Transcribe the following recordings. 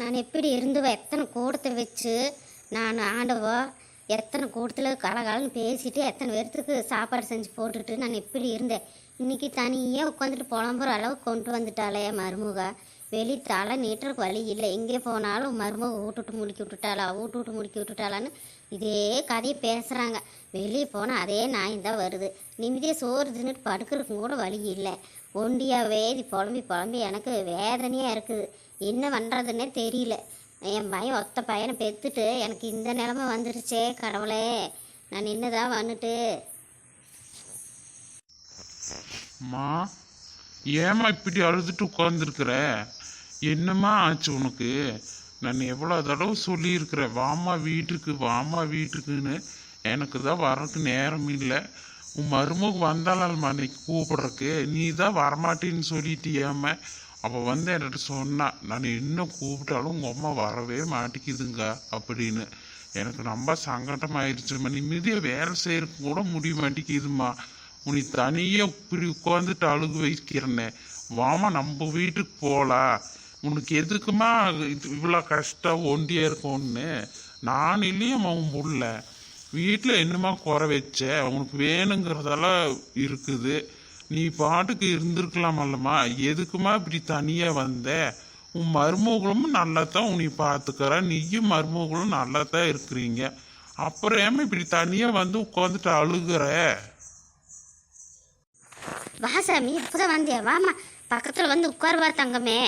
நான் எப்படி இருந்துவ எத்தனை கூடத்தை வச்சு நான் ஆண்டவா எத்தனை கூடத்தில் கலகலன்னு பேசிட்டு எத்தனை பேர்த்துக்கு சாப்பாடு செஞ்சு போட்டுட்டு நான் எப்படி இருந்தேன்? இன்னைக்கு தனியாக உட்காந்துட்டு புலம்புற அளவுக்கு கொண்டு வந்துட்டாளே மருமக. வெளி தலை நீட்டுறக்கு வழி இல்லை. எங்கே போனாலும் மருமக ஊட்டுட்டு முடிக்கி விட்டுட்டாளா விட்டு விட்டு முடுக்கி விட்டுட்டாளான்னு இதே கதையை பேசுகிறாங்க வெளியே போனால் அதே நாயம் தான் வருது. நிம்மதியாக சோறு தின்னுட்டு படுக்கிறதுக்கும் கூட வழி இல்லை. ஒண்டியாவே இது புலம்பி புலம்பி எனக்கு வேதனையாக இருக்குது. என்ன பண்ணுறதுன்னே தெரியல. என் பையன் ஒத்த பையனை பெற்றுட்டு எனக்கு இந்த நிலமை வந்துருச்சே கடவுளே. நான் என்னதான் வந்துட்டு. அம்மா ஏம்மா இப்படி அழுதுட்டு உட்காந்துருக்குற என்னம்மா ஆச்சு உனக்கு? நான் எவ்வளோ தடவை சொல்லியிருக்கிறேன் வாம்மா வீட்டுக்கு வாம்மா வீட்டுக்குன்னு. எனக்கு தான் வரக்கு நேரம் இல்லை. உன் மருமக வந்தாலும் அன்னைக்கு கூப்பிட்றக்கு நீ தான் வரமாட்டேன்னு சொல்லிட்டியாம அவள் வந்து என்கிட்ட சொன்னா நான் என்ன கூப்பிட்டாலும் உங்கள் அம்மா வரவே மாட்டேங்குதுங்க அப்படின்னு. எனக்கு ரொம்ப சங்கடமாயிருச்சும்மா நிம்மதியாக வேலை செய்யறதுக்கு கூட முடிய மாட்டேங்குதுமா உனி தனியாக இப்படி உட்காந்துட்டு அழுகு வைக்கிறனே. வாமா நம்ம வீட்டுக்கு போகலாம் உனக்கு எதுக்குமா இது இவ்வளோ கஷ்டம் ஒண்டியாக இருக்கும்னு? நான் இல்லையே அவன் புள்ள. வீட்டில் என்னமா குறை வச்ச? உனக்கு வேணுங்கிறதெல்லாம் இருக்குது. நீ பாட்டுக்கு இருந்திருக்கலாமல்லம்மா எதுக்குமா இப்படி தனியாக வந்த? உன் மருமகளும் நல்லா தான் உன்னை பார்த்துக்கற. நீயும் மருமகளும் நல்லா தான் இருக்கிறீங்க. அப்புறம் ஏமா இப்படி தனியாக வந்து உட்காந்துட்டு அழுகுற? வா சாமி இப்போதான் வந்தியா வாமா பக்கத்தில் வந்து உட்காருவார் தங்கமே.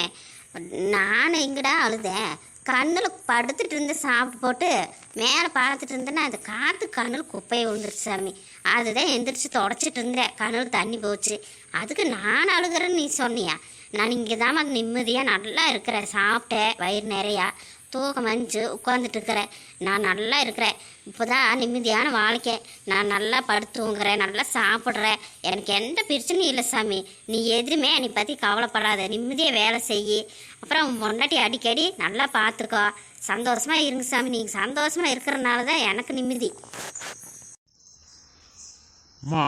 நான் எங்கடா அழுதேன். கண்ணில் படுத்துட்டு இருந்து சாப்பிட்டு போட்டு மேலே பார்த்துட்டு இருந்தேன்னா அது காற்று கண்ணில் குப்பையை விழுந்துருச்சு சாமி. அதுதான் எந்திரிச்சு தொடச்சிட்டு இருந்தேன். கண்ணில் தண்ணி போச்சு. அதுக்கு நான் அழுகிறேன்னு நீ சொன்னியா? நான் இங்கே தான் நிம்மதியாக நல்லா இருக்கிறேன். சாப்பிட்டேன். வயிறு நிறையா. தூக்கம் அஞ்சு உட்காந்துட்டு இருக்கிறேன் நான் நல்லா இருக்கிறேன். இப்போதான் நிம்மதியான வாழ்க்கை. நான் நல்லா படுத்துங்கிறேன் நல்லா சாப்பிட்றேன். எனக்கு எந்த பிரச்சனையும் இல்லை சாமி. நீ எதுவுமே என்னை பற்றி கவலைப்படாத. நிம்மதியாக வேலை செய் அப்புறம் முன்னாடி அடிக்கடி நல்லா பார்த்துக்கோ. சந்தோஷமாக இருங்க சாமி. நீங்கள் சந்தோஷமாக இருக்கிறனால தான் எனக்கு நிம்மதி. அம்மா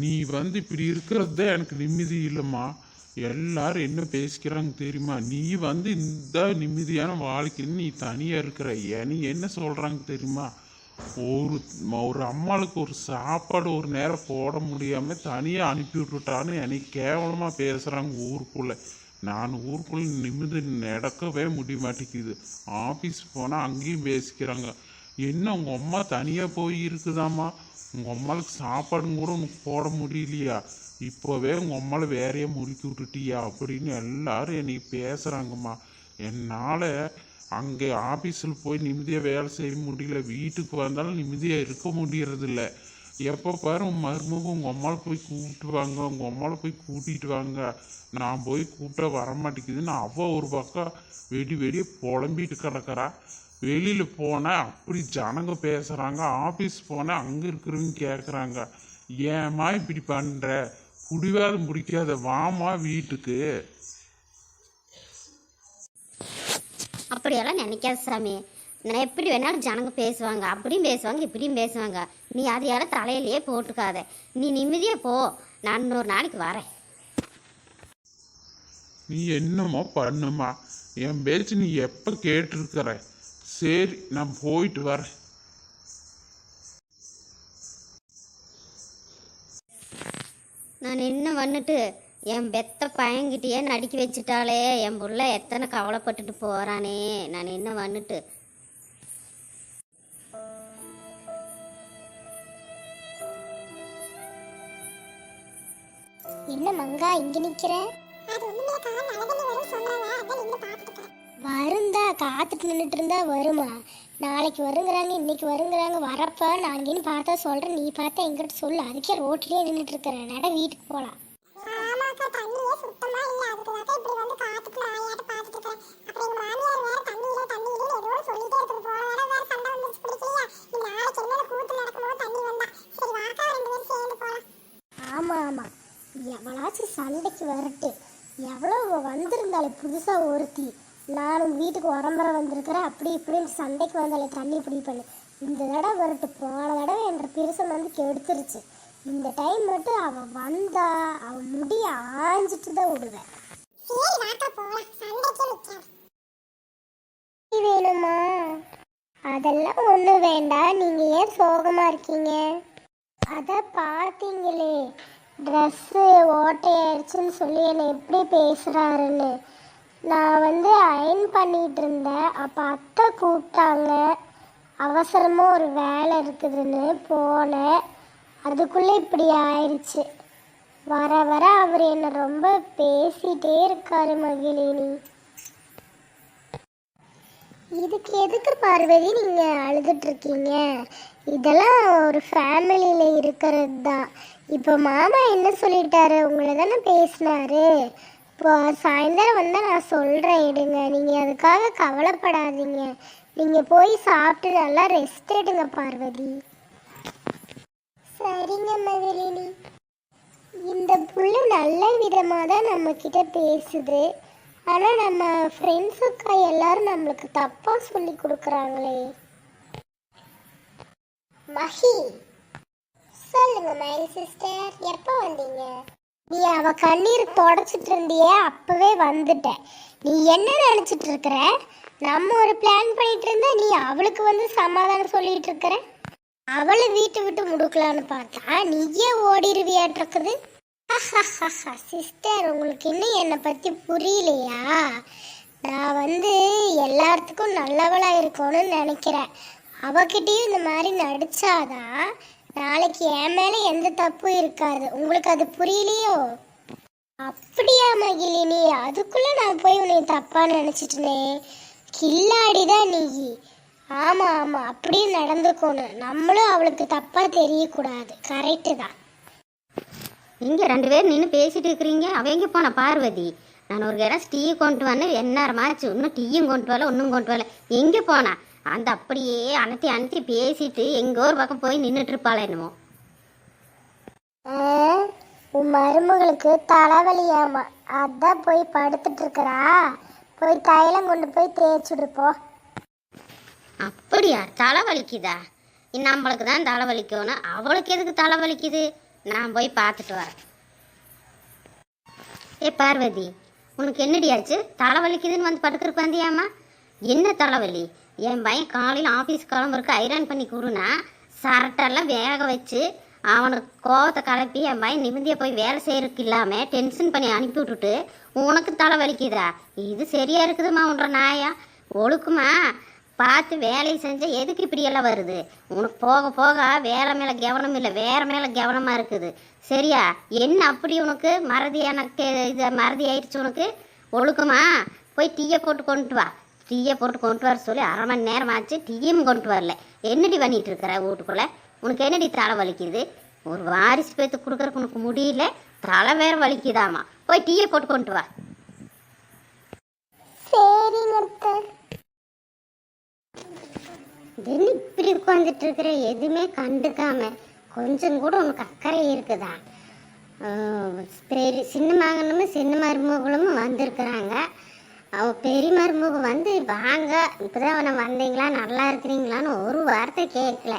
நீ வந்து இப்படி இருக்கிறது தான் எனக்கு நிம்மதி இல்லைம்மா. எல்லாரும் என்ன பேசிக்கிறாங்க தெரியுமா? நீ வந்து இந்த நிம்மதியான வாழ்க்கைன்னு நீ தனியாக இருக்கிற நீ என்ன சொல்கிறாங்க தெரியுமா? ஒரு ஒரு அம்மாளுக்கு ஒரு சாப்பாடு ஒரு நேரம் போட முடியாமல் தனியாக அனுப்பி விட்டுட்டான்னு என்னை கேவலமாக பேசுகிறாங்க ஊருக்குள்ளே. நான் ஊருக்குள்ளே நிம்மதி நடக்கவே முடிய மாட்டேங்குது ஆஃபீஸ் போனால் அங்கேயும் பேசிக்கிறாங்க. என்ன உங்கள் அம்மா தனியாக போய் இருக்குதாம்மா? உங்கள் அம்மாளுக்கு சாப்பாடும் கூட உனக்கு போட முடியலையா? இப்போவே உங்கள் அம்மாவை வேறையே முறுக்கி விட்டுட்டியா அப்படின்னு எல்லாரும் என்னை பேசுகிறாங்கம்மா என்னால் அங்கே ஆஃபீஸில் போய் நிம்மதியாக வேலை செய்ய முடியல. வீட்டுக்கு வந்தாலும் நிம்மதியாக இருக்க முடியறதில்ல. எப்போ பாரு உன் மருமகம் உங்கள் அம்மாவை போய் கூப்பிட்டு வாங்க. உங்கள் அம்மாவை போய் கூட்டிகிட்டு வாங்க. நான் போய் கூப்பிட்டா வரமாட்டேங்குதுன்னு அவள் ஒரு பக்கம் வெடி வெடியே புலம்பிட்டு கிடக்குறா. வெளியில் போனால் அப்படி ஜனங்க பேசுகிறாங்க ஆஃபீஸ் போனால் அங்கே இருக்கிறவங்க கேட்குறாங்க ஏம்மா இப்படி பண்ணுற குடிவாதம் பிடிக்காத வாமா வீட்டுக்கு. அப்படியெல்லாம் நினைக்காத சாமி. நான் எப்படி வேணாலும் ஜனங்க பேசுவாங்க அப்படியும் பேசுவாங்க இப்படியும் பேசுவாங்க. நீ அதையால தலையிலேயே போட்டுக்காத. நீ நிம்மதியாக போ. நான் இன்னொரு நாளைக்கு வரேன். நீ என்னமோ பண்ணுமா? என் பேச்சு நீ எப்போ கேட்டிருக்கிற? சரி நான் போயிட்டு வரேன். நான் என்ன வந்துட்டு என் பெத்த பையன்கிட்டயே நடிக்க வச்சுட்டாலே என் புள்ள எத்தனை கவலைப்பட்டுட்டு போறானே நான் என்ன வந்துட்டு. என்ன மங்கா இங்க நிக்கிற? வருந்தா காத்துட்டு நின்றுட்டு இருந்தா வருமா? நாளைக்கு வருங்கிறாங்க இன்னைக்கு வருங்கிறாங்க வரப்ப நான் பார்த்தா சொல்றேன் நீ பார்த்தா எங்கிட்ட சொல்லு. அதுக்கே ரோட்லயே நின்றுட்டு இருக்கிற நட வீட்டுக்கு போலாம். ஆமாக்கா தண்ணியே சுத்தமா இல்ல. அதுக்கு தான் இப்படி வந்து காத்துக்கு நாயாட்ட பாத்துட்டு இருக்கேன் அப்புறம் எங்க மாமியார் வேற தண்ணி இல்ல தண்ணி இல்ல ஏதோ சொல்லிட்டே இருக்குது. போன தடவை வேற சண்டை வந்துச்சு பிடிக்கலையா நீ நாளைக்கு என்ன கூத்து நடக்கும்போது தண்ணி வந்தா. சரி வாக்கா ரெண்டு பேரும் சேர்ந்து போலாம். ஆமா ஆமா. எவளாச்சும் சண்டைக்கு வரட்டு. எவ்வளோ வந்திருந்தாலே புதுசா ஒருத்தி. நானும் வீட்டுக்கு உரம்பரை வந்திருக்கிறேன். அப்படி இப்படின்னு சண்டைக்கு வந்தாலே தண்ணி பிடி பண்ணு இந்த தடவை வரட்டு போன தடவை என்ற பெருசன் வந்து கெடுத்துருச்சு. இந்த டைம் மட்டும் அவ வந்தா அவ முடிய ஆஞ்சிட்டு தான் விடுவேன் வேணுமா? அதெல்லாம் ஒன்றும் வேண்டாம். நீங்கள் ஏன் சோகமாக இருக்கீங்க? அதை பார்த்தீங்களே. ட்ரெஸ்ஸு ஓட்டையாயிடுச்சுன்னு சொல்லி என்னை எப்படி பேசுகிறாருன்னு நான் வந்து அயன் பண்ணிட்டு இருந்தேன். அப்போ அத்தை கூப்பிட்டாங்க. அவசரமாக ஒரு வேலை இருக்குதுன்னு போனேன். அதுக்குள்ளே இப்படி ஆயிடுச்சு வர வர அவர் என்னை ரொம்ப பேசிட்டே இருக்காரு மகிழினி. இதுக்கு எதுக்கு பார்வதி நீங்கள் அழுதுட்டு இருக்கீங்க? இதெல்லாம் ஒரு ஃபேமிலியில் இருக்கிறது தான். இப்போ மாமா என்ன சொல்லிட்டாரு? உங்களை தானே பேசினாரு. இப்போ சாயந்தரம் வந்து நான் சொல்கிறேன் எடுங்க. நீங்கள் அதுக்காக கவலைப்படாதீங்க. நீங்கள் போய் சாப்பிட்டு நல்லா ரெஸ்ட் எடுங்க பார்வதி. சரிங்க மகிழினி. இந்த புள்ள நல்ல விதமாக தான் நம்மக்கிட்ட பேசுது. ஆனால் நம்ம ஃப்ரெண்ட்ஸுக்கா எல்லாரும் நம்மளுக்கு தப்பாக சொல்லி கொடுக்குறாங்களே. மஹி சொல்லுங்க மயில் சிஸ்டர் எப்போ வந்தீங்க? நீ அவ கண்ணீர் தொடச்சிட்டு இருந்தியே அப்பவே வந்துட்டேன் நீ என்ன நினைச்சிட்டு இருக்கிற நம்ம ஒரு பிளான் பண்ணிட்டு இருந்தா நீ அவளுக்கு வந்து சமாதானம் சொல்லிட்டு இருக்கிற அவளை வீட்டை விட்டு முடுக்கலான்னு பார்த்தா நீயே ஓடிடுவியாட்டிருக்குது சிஸ்டர் உங்களுக்கு இன்னும் என்னை பற்றி புரியலையா? நான் வந்து எல்லாத்துக்கும் நல்லவளா இருக்கணும்னு நினைக்கிறேன். அவகிட்டயும் இந்த மாதிரி நடிச்சாதான் நாளைக்கு என் மேலே எந்த தப்பும் இருக்காது. உங்களுக்கு அது புரியலையோ? அப்படியா மகிழினி அதுக்குள்ள நான் போய் உன்னை தப்பா நினச்சிட்டனே. கில்லாடி தான் நீ. ஆமா ஆமா அப்படியே நடந்துக்கணும். நம்மளும் அவளுக்கு தப்பா தெரியக்கூடாது. கரெக்டு தான். இங்கே ரெண்டு பேரும் நின்று பேசிட்டு இருக்கிறீங்க. அவ எங்கே போன பார்வதி? நான் ஒரு கிளாஸ் டீ கொண்டு வந்தேன். எந்நேரமாச்சு. இன்னும் டீயும் கொண்டு வரல ஒன்றும் கொண்டு வரல. எங்கே போனா? அந்த அப்படியே அனத்தி அனத்தி பேசிட்டு எங்கோ ஒரு பக்கம் போய் நின்றுட்டு இருப்பாள் என்னமோ உன் மருமகளுக்கு தலைவலியாமா. அதான் போய் படுத்துட்டு இருக்கறா போய் தைலம் கொண்டு போய் தேய்ச்சுடு போ. அப்படியா? தலை வலிக்குதா நம்மளுக்கு தான் தலை வலிக்கணும் அவளுக்கு எதுக்கு தலை வலிக்குது நான் போய் பார்த்துட்டு வரேன். ஏ பார்வதி உனக்கு என்னடியாச்சு தலை வலிக்குதுன்னு வந்து படுக்கிறக்கு வந்தியாம்மா? என்ன தலைவலி? என் பையன் காலையில் ஆஃபீஸ் கிளம்புறக்கு ஐரன் பண்ணி கொடுனா சரட்டெல்லாம் வேக வச்சு அவனுக்கு கோவத்தை கலப்பி என் பையன் நிமிந்திய போய் வேலை செய்யறதுக்கு இல்லாமல் டென்ஷன் பண்ணி அனுப்பி விட்டுட்டு உனக்கு தலை வலிக்குதா இது சரியா இருக்குதுமா உன்ற நாயா? ஒழுக்குமா? பார்த்து வேலையை செஞ்சால் எதுக்கு இப்படியெல்லாம் வருது? உனக்கு போக போக வேலை மேலே கவனம் இல்லை வேற மேலே கவனமாக இருக்குது. சரியா? என்ன அப்படி உனக்கு? மறதி எனக்கு இது மறதி ஆயிடுச்சு உனக்கு? ஒழுக்குமா? போய் டீயை போட்டு கொண்டுட்டு வா. டீயை போட்டு கொண்டு வர சொல்லி அரை மணி நேரம் ஆச்சு டீயும் கொண்டு வரல. என்னடி பண்ணிட்டு இருக்கிற வீட்டுக்குள்ள? உனக்கு என்னடி தலை வலிக்குது? ஒரு வாரிசு பேத்து கொடுக்கறக்கு உனக்கு முடியல தலை வேற வலிக்குதாமா? போய் டீயை போட்டு கொண்டு வா. என்ன இப்படி உட்காந்துட்டு இருக்கிற? எதுவுமே கண்டுக்காம. கொஞ்சம் கூட உனக்கு அக்கறை இருக்குதா? பெரிய சின்ன மகனும் சின்ன மருமகளும் வந்திருக்கிறாங்க. அவ பெரிய மருமக வந்து வாங்க இப்போதான் அவனை வந்தீங்களா நல்லா இருக்கிறீங்களான்னு ஒரு வார்த்தை கேட்கல.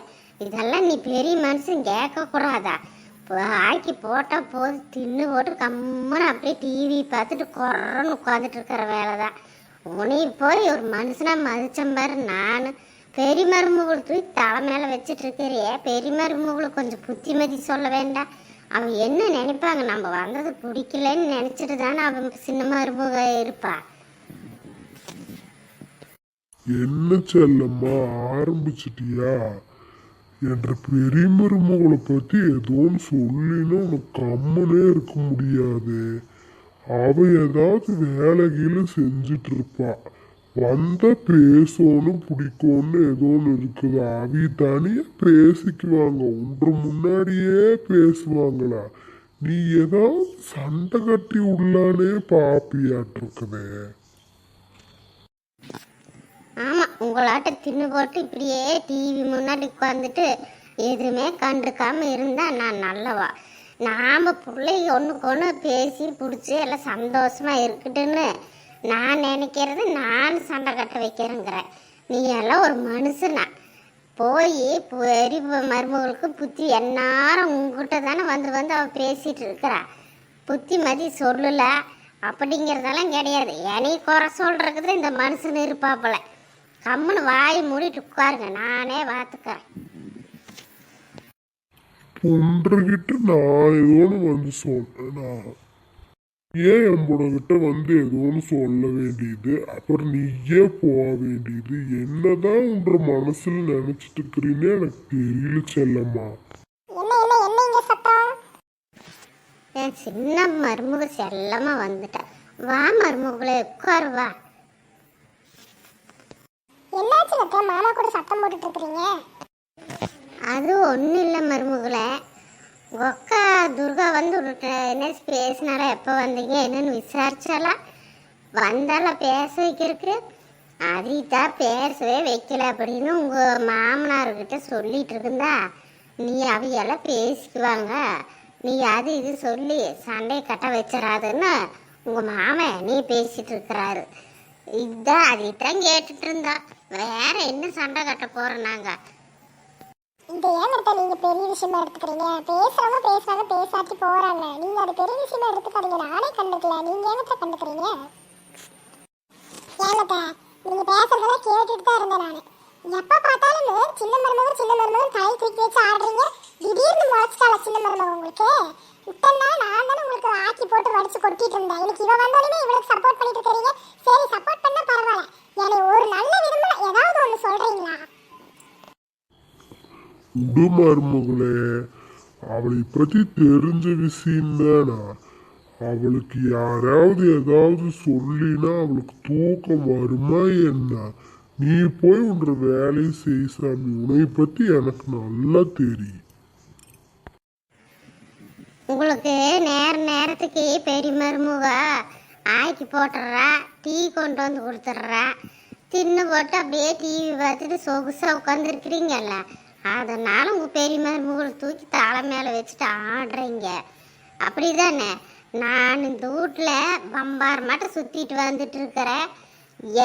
இதெல்லாம் நீ பெரிய மனுஷன் கேட்கக்கூடாதா? இப்போ ஆக்கி போட்டால் போது தின்னு போட்டு கம்முன்னு அப்படியே டிவி பார்த்துட்டு குறன்னு உட்காந்துட்டு இருக்கிற வேலை தான் உனி போய் ஒரு மனுஷனா மதிச்சம் பாரு நான். பெரிய மருமகளை தூக்கி தலை மேலே வச்சுட்டு இருக்கிறியே. பெரிய மருமகளை கொஞ்சம் புத்திமதி சொல்ல வேண்டாம் அவன் என்ன நினைப்பாங்க? நம்ம வந்தது பிடிக்கலன்னு நினச்சிட்டு தானே அவன் சின்ன மருமக இருப்பான் என்ன செல்லம்மா ஆரம்பிச்சிட்டியா? என்ற பெரிய பற்றி பத்தி சொல்லினா உனக்கு கம்மனே இருக்க முடியாது. அவ ஏதாவது வேலைகளை செஞ்சுட்டு இருப்பா வந்த பேசணும் பிடிக்கும்னு ஏதோ ஒன்று இருக்குது. அவி தனியாக பேசிக்குவாங்க. ஒன்று முன்னாடியே பேசுவாங்களா? நீ ஏதாவது சண்டை கட்டி உள்ளானே பாப்பியாட்டிருக்குதே. உங்களாட்ட தின்னு போட்டு இப்படியே டிவி முன்னாடி உட்காந்துட்டு எதுவுமே கண்டுக்காம இருந்தா நான் நல்லவா? நாம் பிள்ளைங்க ஒன்றுக்கு ஒன்று பேசி பிடிச்சி எல்லாம் சந்தோஷமா இருக்குட்டுன்னு நான் நினைக்கிறது நான் சண்டை கட்ட வைக்கிறேங்கிறேன். நீ எல்லாம் ஒரு மனுஷனா. போய் பெரிய மருமகளுக்கு புத்தி எந்நேரம் உங்ககிட்ட தானே வந்து வந்து அவள் பேசிகிட்டு இருக்கிறா. புத்திமதி சொல்லல. அப்படிங்கிறதெல்லாம் கிடையாது. என்னை குறை சொல்கிறதுக்கு இந்த மனுஷன் இருப்பாப்புல. கம்முன்னு வாய் மூடிட்டு உட்காருங்க. நானே பார்த்துக்கிறேன் உன்றகிட்ட நான் ஏதோன்னு வந்து சொன்னேனா ஏன் எம்புடகிட்ட வந்து ஏதோன்னு சொல்ல வேண்டியது? அப்புறம் நீயே போக வேண்டியது? என்னதான் உன்ற மனசுல நினைச்சிட்டு இருக்கிறீன்னு எனக்கு தெரியல செல்லம்மா. சின்ன மருமக செல்லமா வந்துட்டேன் வா மருமகளே உட்காரு வா. என்னாச்சு லட்சா மாமா கூட சத்தம் போட்டுட்டு இருக்கிறீங்க அது ஒன்றும் இல்லை மருமகளை. ஒக்கா துர்கா வந்து ஒரு என்ன பேசினாரா? எப்போ வந்தீங்க? என்னன்னு விசாரிச்சாலா வந்தால பேச வைக்கிறதுக்கு? அதிதான் பேசவே வைக்கல அப்படின்னு உங்கள் மாமனார்கிட்ட சொல்லிட்டு இருக்குந்தா நீ அவையெல்லாம் பேசிக்குவாங்க. நீ அது இது சொல்லி சண்டையை கட்ட வச்சிடாதுன்னு உங்கள் மாமன் நீ பேசிகிட்டு இருக்கிறாரு இதான் அதைத்தான் கேட்டுட்டு இருந்தா வேற என்ன சண்டை கட்ட போறோம் நாங்க? இந்த ஏன் நீங்க பெரிய விஷயமா எடுத்துக்கிறீங்க. பேசுறவங்க பேசுறாங்க பேசாச்சு போறாங்க. நீங்க அது பெரிய விஷயமா எடுத்துக்காதீங்க. நானே கண்டுக்கல. நீங்க ஏனத்த கண்டுக்கிறீங்க? ஏனத்த நீங்க பேசுறதெல்லாம் கேட்டுட்டு தான் இருந்தேன் நானு. எப்ப பார்த்தாலும் சின்ன மருமகன் சின்ன மருமகன் கை தூக்கி வச்சு ஆடுறீங்க? திடீர்னு முளைச்சிட்டால சின்ன மருமகன் உங்களுக்கு? இத்தனை நாள் நான் தானே உங்களுக்கு ஆக்கி போட்டு வடிச்சு கொட்டிட்டு இருந்தேன். எனக்கு இவ வந்தோடனே இவளுக்கு சப்போர்ட் பண்ணிட்டு இருக்கீங்க சரி சப்போர்ட் பண்ணா பரவாயில்ல. என்னை ஒரு நல்ல விதமா ஏதாவது ஒன்று சொல்றீங்களா? விடு மருமகளே. அவளை பற்றி தெரிஞ்ச விஷயம் தானா? அவளுக்கு யாராவது ஏதாவது சொல்லினா அவளுக்கு தூக்கம் வருமா என்ன? நீ போய் உன்ற வேலையை செய் சாமி. உன்னை பற்றி எனக்கு நல்லா தெரியும். உங்களுக்கு நேர நேரத்துக்கு பெரிய மருமக ஆக்கி போட்டுடுறா டீ கொண்டு வந்து கொடுத்துட்றா. தின்னு போட்டு அப்படியே டிவி பார்த்துட்டு சொகுசாக உட்காந்துருக்கிறீங்கல்ல அதனால உங்கள் பெரிய மருமகளை தூக்கி தலை மேலே வச்சுட்டு ஆடுறீங்க. அப்படி தானே நான் இந்த வீட்டில் பம்பார் மட்டும் சுற்றிட்டு வந்துட்டு இருக்கிறேன்.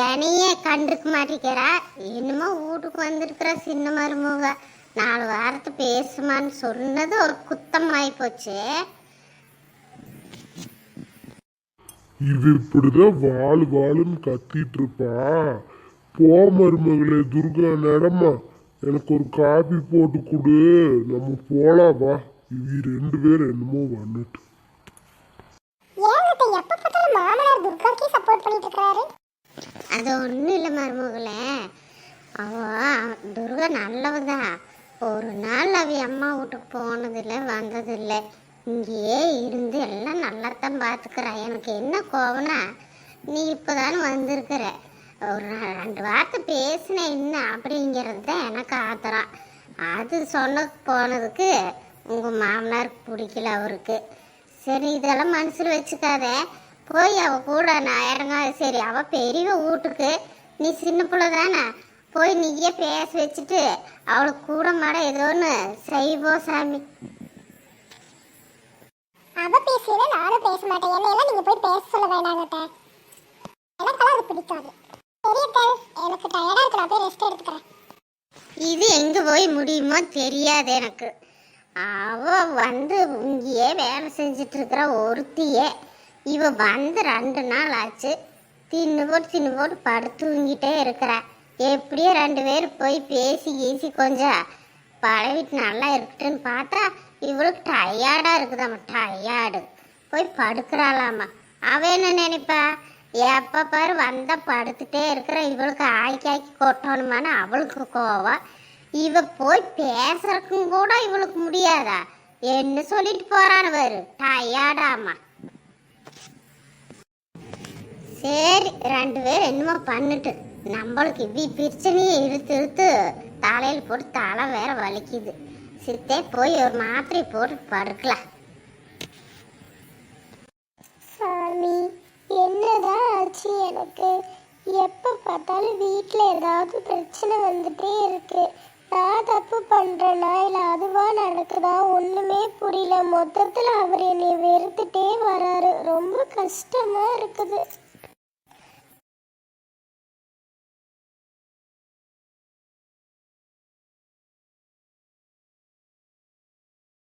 என்னையே கண்டுக்க மாட்டேங்கிறா. இன்னுமா வீட்டுக்கு வந்திருக்கிற சின்ன மருமக. நாலு வாரத்து பேசுமான்னு சொன்னது ஒரு குத்தமாயி போச்சு இவ இப்படிதான் வாழ் வாழுன்னு கத்திட்டு இருப்பா போ மருமகளே துர்கா நடமா எனக்கு ஒரு காபி போட்டு கொடு. நம்ம போலாம் வா. இவ ரெண்டு பேரும் என்னமோ வந்துட்டு ஏங்கத்த எப்ப பார்த்தாலும் மாமனார் துர்காக்கே சப்போர்ட் பண்ணிட்டு இருக்காரு அது ஒன்றும் இல்லை மருமகளே. அவ துர்கா நல்லவதான் ஒரு நாள் அவ அம்மா வீட்டுக்கு போனதில்லை வந்ததில்லை. இங்கேயே இருந்து எல்லாம் நல்லாத்தான் பார்த்துக்கிறா. எனக்கு என்ன கோவம்னா நீ இப்போதானே வந்திருக்கிற. ஒரு ரெண்டு வார்த்தை பேசின என்ன அப்படிங்கிறது தான் எனக்கு ஆத்திரம். அது சொன்ன போனதுக்கு உங்கள் மாமனாருக்கு பிடிக்கல அவருக்கு. சரி இதெல்லாம் மனசில் வச்சுக்காத. போய் அவ கூட நான் இறங்க சரி அவள் பெரிய வீட்டுக்கு. நீ சின்ன பிள்ளை தானே போய் நீயே பேச வச்சுட்டு அவளுக்கு கூட மாட ஏதோ ஒன்று செய்வோம் சாமி. அவ பேசுறத நானும் பேச மாட்டேன். என்ன எல்லாம் நீங்க போய் பேச சொல்ல வேண்டாங்கத்த எனக்கெல்லாம் அது பிடிக்காது. பெரியத்த எனக்கு டயர்டா இருக்கு. நான் போய் ரெஸ்ட் எடுத்துக்கிறேன். இது எங்கே போய் முடியுமோ தெரியாது எனக்கு. அவ வந்து இங்கேயே வேலை செஞ்சுட்டு இருக்கிற ஒருத்தியே. இவ வந்து ரெண்டு நாள் ஆச்சு. தின்னு போட்டு தின்னு போட்டு படுத்து தூங்கிட்டே இருக்கிறா. எப்படியோ ரெண்டு பேரும் போய் பேசி ஈசி கொஞ்சம் பழவிட்டு நல்லா இருக்குட்டுன்னு பார்த்தா இவளுக்கு டயர்டாக இருக்குதாம்மா டயர்டு போய் படுக்கிறாளாமா அவ என்ன நினைப்பா? எப்போ பாரு வந்தால் படுத்துட்டே இருக்கிற இவளுக்கு ஆக்கி ஆக்கி கொட்டணுமான்னு அவளுக்கு கோவம். இவ போய் பேசுறக்கும் கூட இவளுக்கு முடியாதா? என்ன சொல்லிட்டு போறான்னு பாரு டயர்டாமா சரி ரெண்டு பேரும் என்னமோ பண்ணிட்டு நம்மளுக்கு இப்படி பிரச்சனையை இழுத்து இழுத்து தலையில் போட்டு தலை வேற வலிக்குது. சித்தே போய் ஒரு மாத்திரை போட்டு படுக்கலாம் சாமி என்னதான் ஆச்சு எனக்கு? எப்போ பார்த்தாலும் வீட்டில் ஏதாவது பிரச்சனை வந்துட்டே இருக்கு. நான் தப்பு பண்ணுறேனா இல்லை அதுவா நடக்குதா? ஒன்றுமே புரியல. மொத்தத்தில் அவர் என்னை வெறுத்துட்டே வராரு. ரொம்ப கஷ்டமாக இருக்குது.